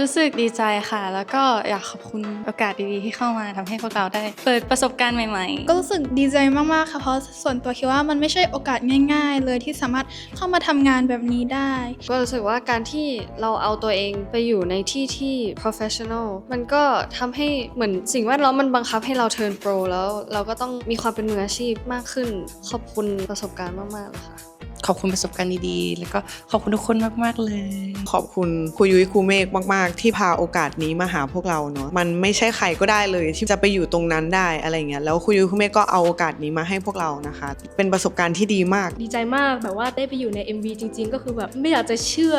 รู้สึกดีใจค่ะ แล้วก็อยากขอบคุณโอกาสดีๆที่เข้ามาทำให้พวกเราได้ เปิดประสบการณ์ใหม่ๆ ก็รู้สึกดีใจมากๆค่ะ เพราะส่วนตัวคิดว่ามันไม่ใช่โอกาสง่าย ๆ เลยที่สามารถเข้ามาทำงานแบบนี้ได้ ก็รู้สึกว่าการที่เราเอาตัวเองไปอยู่ในที่ที่ professional มันก็ทำให้เหมือนสิ่งแวดล้อมมันบังคับให้เรา turn pro แล้วเราก็ต้องมีความเป็นมืออาชีพมากขึ้น ขอบคุณประสบการณ์มากๆเลยค่ะ ขอบคุณประสบการณ์ดีๆ แล้วก็ขอบคุณทุกคนมากๆเลย ขอบคุณครูยุ้ยครูเมฆมาก ๆ ที่พาโอกาสนี้มาหาพวกเราเนาะมันไม่ใช่ใครก็ได้เลยที่จะไปอยู่ตรงนั้นได้อะไรเงี้ยแล้วครูยุ้ยครูเมฆก็เอาโอกาสนี้มาให้พวกเรานะคะ เป็นประสบการณ์ที่ดีมาก ดีใจมากแบบว่าได้ไปอยู่ใน MV จริง ๆ ก็คือแบบไม่อยากจะเชื่อ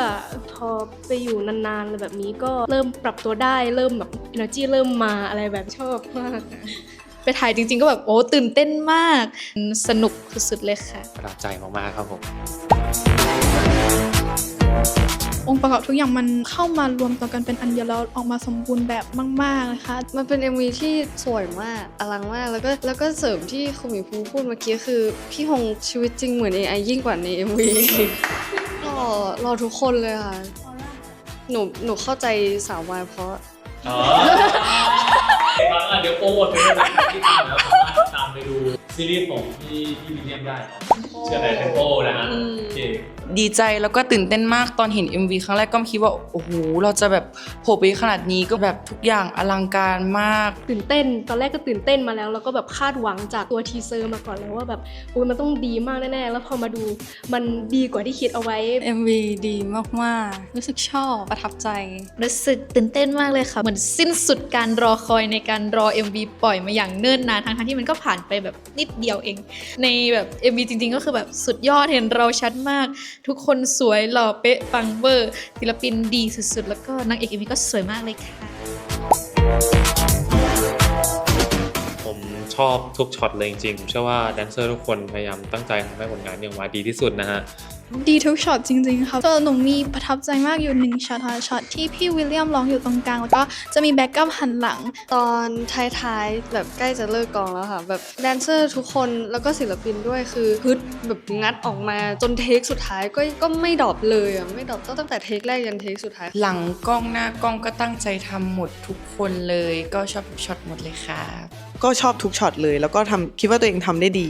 พอไปอยู่นานๆอะไรแบบนี้ก็เริ่มปรับตัวได้เริ่มแบบ energy เริ่มมาอะไรแบบชอบมาก ไปถ่ายจริง ๆ ก็แบบโอ้ตื่นเต้นมาก สนุกสุดๆเลยค่ะ ประทับใจมากๆครับผม องค์ประกอบทุกอย่างมันเข้ามารวมตัวกันเป็นอันเดียวแล้วออกมาสมบูรณ์แบบมากๆเลยค่ะมันเป็น MV ที่สวยมากอลังมากแล้วก็แล้วก็เสริมที่คุณหมีภูพูดเมื่อกี้คือ พี่ฮงชีวิตจริงเหมือน AI ยิ่งกว่าใน MV รอรอทุกคนเลยค่ะ หนูหนูเข้าใจสาววายเพราะอ๋อครับอะ เดี๋ยวโปรโมทไปเลยที่ตามแล้วสามารถตามไปดู ซีรีส์ของพี่พี่วิลเลียมได้เนาะเชื่อในเทมโปนะฮะอืมโอเคดีใจแล้วก็ตื่นเต้นมากตอนเห็น MV ครั้งแรกก็ไม่คิดว่า โอ้โห เราจะแบบโผล่ไปขนาดนี้ก็แบบทุกอย่างอลังการมาก ตื่นเต้น ตอนแรกก็ตื่นเต้นมาแล้ว แล้วก็แบบคาดหวังจากตัวทีเซอร์มาก่อนแล้วว่าแบบโอ้ยมันต้องดีมากแน่ๆ แล้วพอมาดูมันดีกว่าที่คิดเอาไว้ MV ดีมากๆ รู้สึกชอบประทับใจ รู้สึกตื่นเต้นมากเลยค่ะ เหมือนสิ้นสุดการรอคอยในการรอ MV ปล่อยมาอย่างเนิ่นนานทั้งๆที่มันก็ผ่านไปแบบนิดเดียวเอง ในแบบ MV จริง ๆ ก็คือแบบสุดยอดเห็นเราชัดมาก ทุกคนสวยหล่อเป๊ะปังเวอร์ศิลปินดีสุดๆ แล้วก็นางเอก MV ก็สวยมากเลยค่ะ ผมชอบทุกช็อตเลยจริงๆผมเชื่อว่าแดนเซอร์ทุกคนพยายามตั้งใจทำให้ผลงานนี้ออกมาดีที่สุดนะฮะ ดีทุกช็อตจริงๆค่ะตัวหนูมีประทับใจมากอยู่หนึ่งช็อตค่ะช็อตที่พี่วิลเลียมร้องอยู่ตรงกลาง แล้วก็จะมีแบ็กกอัพหันหลัง ตอนท้ายๆ แบบใกล้จะเลิกกองแล้วค่ะ แบบแดนเซอร์ทุกคนแล้วก็ศิลปินด้วยคือฮึดแบบงัดออกมาจนเทคสุดท้ายก็ก็ไม่ดรอปเลยอะไม่ดรอปตั้งแต่เทคแรกยันเทคสุดท้าย หลังกล้องหน้ากล้องก็ตั้งใจทำหมดทุกคนเลย ก็ชอบทุกช็อตหมดเลยค่ะก็ชอบทุกช็อตเลย แล้วก็ทำคิดว่าตัวเองทำได้ดี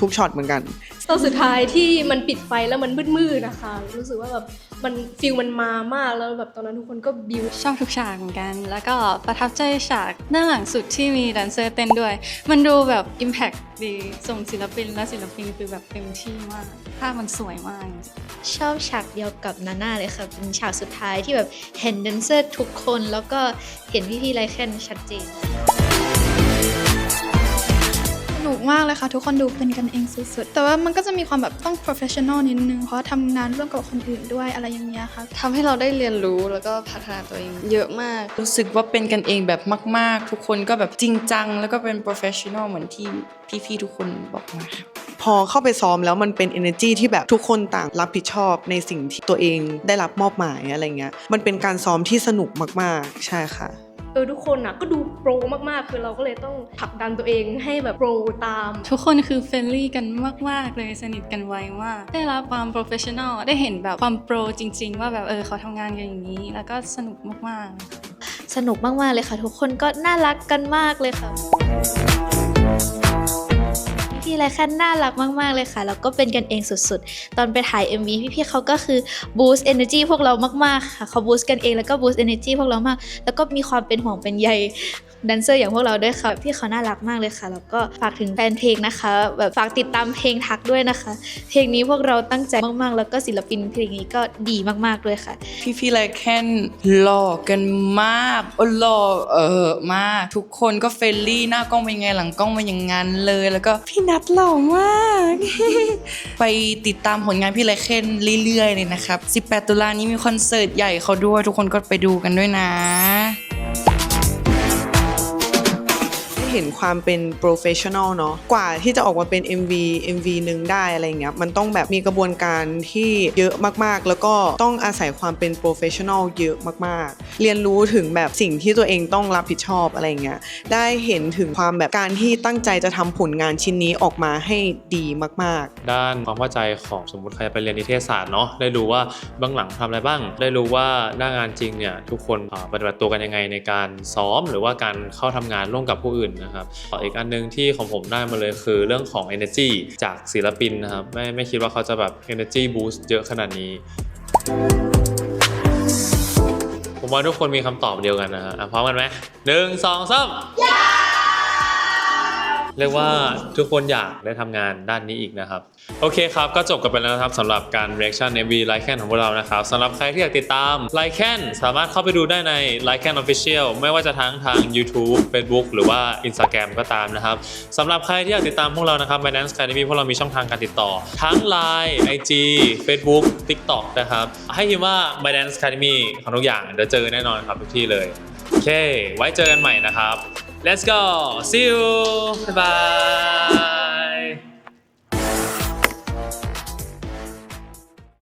ทุกช็อตเหมือนกัน ตอนสุดท้ายที่มันปิดไฟแล้วมันมืดๆนะคะ รู้สึกว่าแบบมันฟิลมันมามากแล้วแบบตอนนั้นทุกคนก็บิวชอบทุกฉากเหมือนกัน แล้วก็ประทับใจฉากหน้าหลังสุดที่มีแดนเซอร์เต้นด้วย มันดูแบบ Impact ดีส่งศิลปินและศิลปินคือแบบเต็มที่มาก ภาพมันสวยมาก ชอบฉากเดียวกับนาน่าเลยค่ะ เป็นฉากสุดท้ายที่แบบเห็นแดนเซอร์ทุกคนแล้วก็เห็นพี่ๆไลแคนชัดเจน นุกมากเลยค่ะ ทุกคนดูเป็นกันเองสุดๆ แต่ว่ามันก็จะมีความแบบต้อง professional นิดนึง เพราะทำงานร่วมกับคนอื่นด้วยอะไรอย่างเงี้ยค่ะ ทำให้เราได้เรียนรู้แล้วก็พัฒนาตัวเองเยอะมาก รู้สึกว่าเป็นกันเองแบบมาก ๆ ทุกคนก็แบบจริงจัง แล้วก็เป็น professional เหมือนที่พี่ๆทุกคนบอกมาครับพอเข้าไปซ้อมแล้วมันเป็น energy ที่แบบทุกคนต่างรับผิดชอบในสิ่งที่ตัวเองได้รับมอบหมายอะไรเงี้ย มันเป็นการซ้อมที่สนุกมากๆ ใช่ค่ะ เออทุกคนอะก็ดูโปรมากๆ คือเราก็เลยต้องผลักดันตัวเองให้แบบโปรตาม ทุกคนคือเฟรนลี่กันมาก ๆ เลยสนิทกันไวมาก ได้รับความโปรเฟชชั่นอลได้เห็นแบบความโปรจริง ๆ ว่าแบบเออเขาทำงานกันอย่างนี้ แล้วก็สนุกมากๆ สนุกมาก ๆ เลยค่ะ ทุกคนก็น่ารักกันมากเลยค่ะ พี่ๆไลแคนน่ารักมาก ๆ เลยค่ะ แล้วก็เป็นกันเองสุดๆ ตอนไปถ่าย MV พี่ๆเขาก็คือบูสต์ energy พวกเรามากๆค่ะเขาบูสต์กันเองแล้วก็บูสต์ energy พวกเรามาก แล้วก็มีความเป็นห่วงเป็นใย แดนเซอร์อย่างพวกเราด้วยค่ะพี่เขาน่ารักมากเลยค่ะ แล้วก็ฝากถึงแฟนเพลงนะคะ แบบฝากติดตามเพลงทักด้วยนะคะ เพลงนี้พวกเราตั้งใจมากๆ แล้วก็ศิลปินเพลงนี้ก็ดีมากๆด้วยค่ะ พี่พี่ไลแคนหล่อกันมากโอ้หล่อเออมาก ทุกคนก็เฟรนลี่หน้ากล้องเป็นไงหลังกล้องเป็นอย่างนั้นเลย แล้วก็พี่นัทหล่อมาก ไปติดตามผลงานพี่ไลแคนเรื่อยๆเลยนะครับ 18 ตุลานี้มีคอนเสิร์ตใหญ่เขาด้วย ทุกคนก็ไปดูกันด้วยนะ เห็นความเป็น professional เนาะกว่าที่จะออกมาเป็น MV MV หนึ่งได้อะไรเงี้ยมันต้องแบบมีกระบวนการที่เยอะมากๆ แล้วก็ต้องอาศัยความเป็น professional เยอะมากๆ เรียนรู้ถึงแบบสิ่งที่ตัวเองต้องรับผิดชอบอะไรเงี้ยได้เห็นถึงความแบบการที่ตั้งใจจะทำผลงานชิ้นนี้ออกมาให้ดีมากๆ ด้านความเข้าใจของสมมติใครไปเรียนนิเทศศาสตร์เนาะได้รู้ว่าเบื้องหลังทำอะไรบ้าง ได้รู้ว่าหน้างานจริงเนี่ยทุกคนปฏิบัติตัวกันยังไงในการซ้อม หรือว่าการเข้าทำงานร่วมกับผู้อื่นนะครับอีกอันหนึงที่ของผมได้มาเลยคือเรื่องของ energy จากศิลปินนะครับไม่ไม่คิดว่าเขาจะแบบ energy boost เยอะขนาดนี้ผมว่าทุกคนมีคำตอบเดียวกันนะฮะอะพร้อมกันไหมหนึ่งสองสาม เรียกว่าทุกคนอยากได้ทำงานด้านนี้อีกนะครับ โอเคครับ ก็จบกันไปแล้วนะครับสำหรับการ reaction MV l i k e n ของพวกเรานะครับสำหรับใครที่อยากติดตาม l i k e n สามารถเข้าไปดูได้ใน l i k e n Official ไม่ว่าจะทั้งทาง YouTube Facebook หรือว่า Instagram ก็ตามนะครับสำหรับใครที่อยากติดตามพวกเรานะครับ Binance Academy พวกเรามีช่องทางการติดต่อ ทั้ง Line IG Facebook TikTok นะครับให้พิมพ์ว่า Binance Academy ของทุกอย่างเดี๋ยวเจอแน่นอนครับทุกที่เลยโอเค ไว้เจอกันใหม่นะครับ Let's go see you บ๊ายบาย